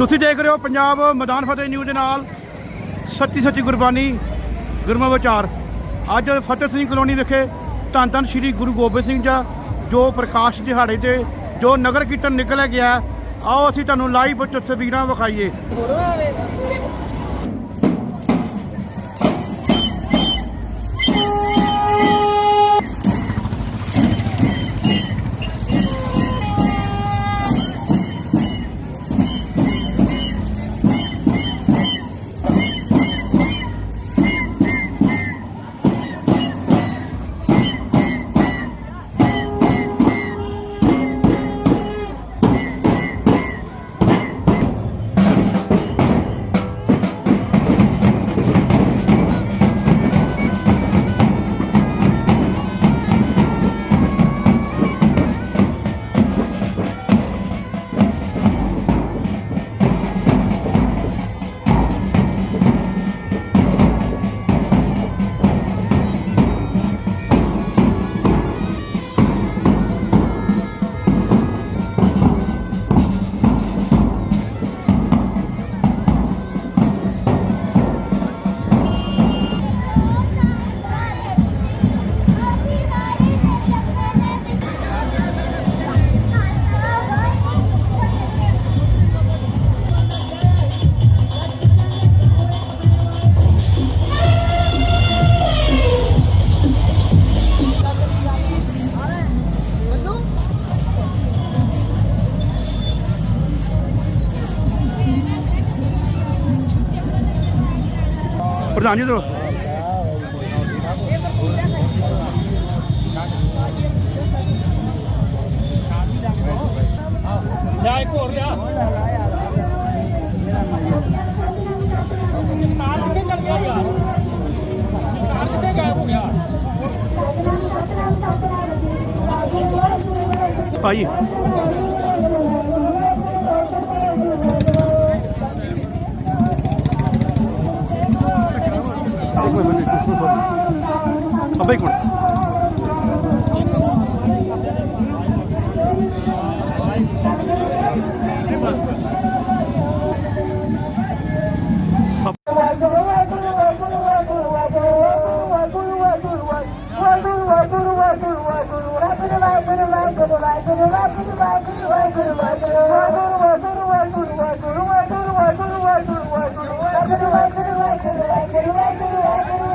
ਤੁਸੀਂ ਦੇਖ ਰਹੇ ਹੋ ਪੰਜਾਬ ਮੈਦਾਨ ਫਤਿਹ ਨਿਊਜ਼ ਦੇ ਨਾਲ ਸੱਚੀ ਸੱਚੀ ਗੁਰਬਾਣੀ ਗੁਰਮਾ ਵਿਚਾਰ। ਅੱਜ ਫਤਿਹ ਸਿੰਘ ਕਲੋਨੀ ਵਿਖੇ ਧੰਨ ਧੰਨ ਸ੍ਰੀ ਗੁਰੂ ਗੋਬਿੰਦ ਸਿੰਘ ਜੀ ਜੋ ਪ੍ਰਕਾਸ਼ ਦਿਹਾੜੇ ਤੇ ਜੋ ਨਗਰ ਕੀਰਤਨ ਨਿਕਲਿਆ ਗਿਆ, ਆਓ ਅਸੀਂ ਤੁਹਾਨੂੰ ਲਾਈਵ ਤਸਵੀਰਾਂ ਵਿਖਾਈਏ। ਪ੍ਰਧਾਨ ਜੀ ਤੋਂ ਲਿਆ ਇੱਕ ਹੋਰ ਲਿਆ। ਨਾਲ ਕਿੱਥੇ ਚੱਲ ਗਿਆ ਯਾਰ। ਨਾਲ ਕਿੱਥੇ ਗਾਇਬ ਹੋ ਗਿਆ। ਭਾਈ ಬೈಕ್ ಬಿಡು Thank you.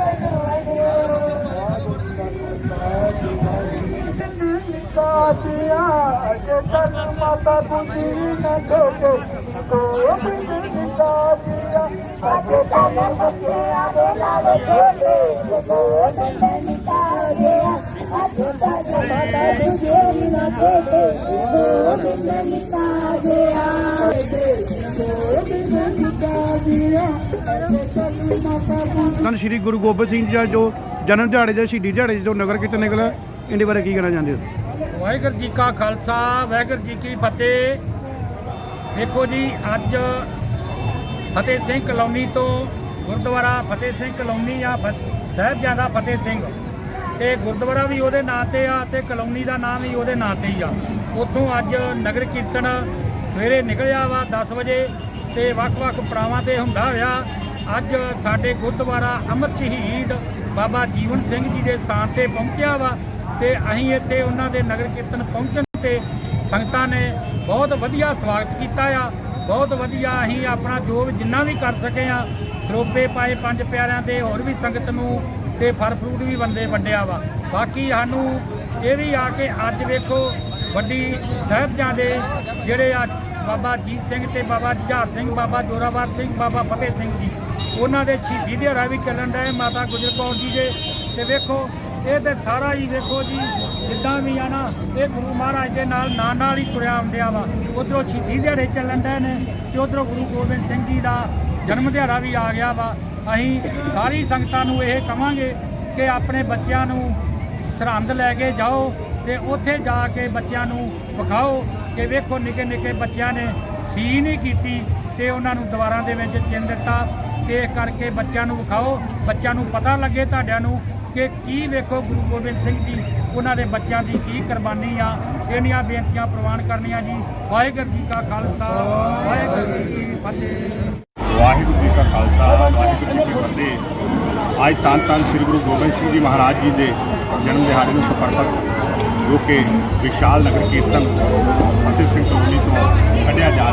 ਮਾਤਾ ਬੁੱਧੀ ਨਾ ਢੋਕੇ ਗੋਬਿੰਦ ਨਿਕਾ ਦਿਆ ਅੱਗੇ ਤਾਂ ਬੱਚੇ ਆਵੇ ਲਾਵੇ ਢੋਕੇ ਗੋਬਿੰਦ ਨਿਕਾ ਦਿਆ ਅੱਗੇ ਤਾਂ ਮਾਤਾ ਬੁੱਧੀ ਨਾ ਢੋਕੇ ਗੋਬਿੰਦ ਨਿਕਾ ਦਿਆ ਤਾਂ ਧੰਨ ਸ੍ਰੀ ਗੁਰੂ ਗੋਬਿੰਦ ਸਿੰਘ ਜੀ ਦਾ ਜੋ ਜਨਮ ਦਿਹਾੜੇ ਦੇ ਸ਼ਹੀਦੀ ਦਿਹਾੜੇ ਜੋ ਨਗਰ ਕੀਰਤਨ ਨਿਕਲਿਆ, ਇਹਦੇ ਬਾਰੇ ਕੀ ਕਹਿਣਾ ਚਾਹੁੰਦੇ ਹੋ? ਵਾਹਿਗੁਰੂ ਜੀ ਕਾ ਖਾਲਸਾ, ਵਾਹਿਗੁਰੂ ਜੀ ਕੀ ਫਤਿਹ। ਦੇਖੋ ਜੀ, ਅੱਜ ਫਤਿਹ ਸਿੰਘ ਕਲੋਨੀ ਤੋਂ ਗੁਰਦੁਆਰਾ ਫਤਿਹ ਸਿੰਘ ਕਲੋਨੀ ਆ ਸਾਹਿਬਜ਼ਾਦਾ ਫਤਿਹ ਸਿੰਘ। ਤੇ ਗੁਰਦੁਆਰਾ ਵੀ ਉਹਦੇ ਨਾਂ ਤੇ ਆ ਤੇ ਕਲੋਨੀ ਦਾ ਨਾਮ ਵੀ ਉਹਦੇ ਨਾਂ ਤੇ ਹੀ ਆ। ਉੱਥੋਂ ਅੱਜ ਨਗਰ ਕੀਰਤਨ ਸਵੇਰੇ ਨਿਕਲਿਆ ਵਾ 10 ਵਜੇ ਤੇ ਵੱਖ-ਵੱਖ ਪੜਾਵਾਂ ਤੇ ਹੁੰਦਾ ਹੋਇਆ। ਅੱਜ ਸਾਡੇ ਗੁਰਦੁਆਰਾ ਅੰਮ੍ਰਿਤ ਸ਼ਹੀਦ ਬਾਬਾ ਜੀਵਨ ਸਿੰਘ ਜੀ ਦੇ ਸਥਾਨ ਤੇ ਪਹੁੰਚਿਆ ਵਾ। ਤੇ ਅਸੀਂ ਇੱਥੇ ਉਹਨਾਂ ਦੇ ਨਗਰ ਕੀਰਤਨ ਪਹੁੰਚਣ ਤੇ ਸੰਗਤਾਂ ਨੇ ਬਹੁਤ ਵਧੀਆ ਸਵਾਗਤ ਕੀਤਾ ਆ। ਬਹੁਤ ਵਧੀਆ ਅਸੀਂ ਆਪਣਾ ਜੋ ਵੀ ਜਿੰਨਾ ਵੀ ਕਰ ਸਕੇ ਆ, ਸਰੋਪੇ ਪਾਏ ਪੰਜ ਪਿਆਰਿਆਂ ਦੇ, ਹੋਰ ਵੀ ਸੰਗਤ ਨੂੰ ਤੇ ਫਲ ਫਰੂਟ ਵੀ ਬੰਦੇ ਵੰਡਿਆ ਵਾ। ਬਾਕੀ ਸਾਨੂੰ ਇਹ ਵੀ ਆ ਕੇ ਅੱਜ ਵੇਖੋ ਵੱਡੀ ਸਾਹਿਬਜ਼ਾਦੇ ਜਿਹੜੇ ਆ ਬਾਬਾ ਜੀਤ ਸਿੰਘ ਤੇ ਬਾਬਾ ਜੁਝਾਰ ਸਿੰਘ, ਬਾਬਾ ਜੋਰਾਵਰ ਸਿੰਘ, ਬਾਬਾ ਫਤਿਹ ਸਿੰਘ ਜੀ। ਉਹਨਾਂ ਦੇ ਸ਼ਹੀਦੀ ਦਿਹਾੜਾ ਵੀ ਚੱਲਣ ਡਿਆ ਮਾਤਾ ਗੁਜਰ ਕੌਰ ਜੀ ਦੇ। ਤੇ ਵੇਖੋ ਇਹ ਤੇ ਸਾਰਾ ਹੀ ਵੇਖੋ ਜੀ, ਜਿੱਦਾਂ ਵੀ ਆ ਨਾ, ਇਹ ਗੁਰੂ ਮਹਾਰਾਜ ਦੇ ਨਾਲ ਨਾਲ ਨਾਲ ਹੀ ਤੁਰਿਆ ਆਉਂਦਿਆ ਵਾ। ਉਧਰੋਂ ਸ਼ਹੀਦੀ ਦਿਹਾੜੇ ਚੱਲਣ ਡਏ ਨੇ ਤੇ ਉਧਰੋਂ ਗੁਰੂ ਗੋਬਿੰਦ ਸਿੰਘ ਜੀ ਦਾ ਜਨਮ ਦਿਹਾੜਾ ਵੀ ਆ ਗਿਆ ਵਾ। ਅਸੀਂ ਸਾਰੀ ਸੰਗਤਾਂ ਨੂੰ ਇਹ ਕਵਾਂਗੇ ਕਿ ਆਪਣੇ ਬੱਚਿਆਂ ਨੂੰ ਸਰਹੰਦ ਲੈ ਕੇ ਜਾਓ ਤੇ ਉੱਥੇ ਜਾ ਕੇ ਬੱਚਿਆਂ ਨੂੰ ਵਿਖਾਓ ਕਿ ਵੇਖੋ ਨਿੱਕੇ ਨਿੱਕੇ ਬੱਚਿਆਂ ਨੇ ਸੀ ਨਹੀਂ ਕੀਤੀ ਤੇ ਉਹਨਾਂ ਨੂੰ ਦੀਵਾਰਾਂ ਦੇ ਵਿੱਚ ਚਿੰਨ ਦਿੱਤਾ। ਤੇ ਇਸ ਕਰਕੇ ਬੱਚਿਆਂ ਨੂੰ ਵਿਖਾਓ। ਬੱਚਿਆਂ ਨੂੰ ਪਤਾ ਲੱਗੇ ਤੁਹਾਡਿਆਂ ਨੂੰ ਕਿ ਕੀ ਵੇਖੋ ਗੁਰੂ ਗੋਬਿੰਦ ਸਿੰਘ ਜੀ, ਉਹਨਾਂ ਦੇ ਬੱਚਿਆਂ ਦੀ ਕੀ ਕੁਰਬਾਨੀ ਆ ਇਹਨੀਆਂ ਬੇਨਤੀਆਂ ਪ੍ਰਵਾਨ ਕਰਨੀਆਂ ਜੀ। ਵਾਹਿਗੁਰੂ ਜੀ ਕਾ ਖਾਲਸਾ, ਵਾਹਿਗੁਰੂ ਜੀ ਕੀ ਫਤਿਹ। ਵਾਹਿਗੁਰੂ ਜੀ ਕਾ ਖਾਲਸਾ, ਵਾਹਿਗੁਰੂ ਜੀ ਕੀ ਫਤਿਹ। ਅੱਜ ਧੰਨ ਧੰਨ ਸ੍ਰੀ ਗੁਰੂ ਗੋਬਿੰਦ ਸਿੰਘ ਜੀ ਮਹਾਰਾਜ ਜੀ ਦੇ ਜਨਮ ਦਿਹਾੜੇ ਨੂੰ ਸਮਰਪਿਤ ਜੋ ਕਿ ਵਿਸ਼ਾਲ ਨਗਰ ਕੀਰਤਨ ਫਤਿਹ ਸਿੰਘ ਕਲੋਨੀ ਤੋਂ ਕੱਢਿਆ ਜਾ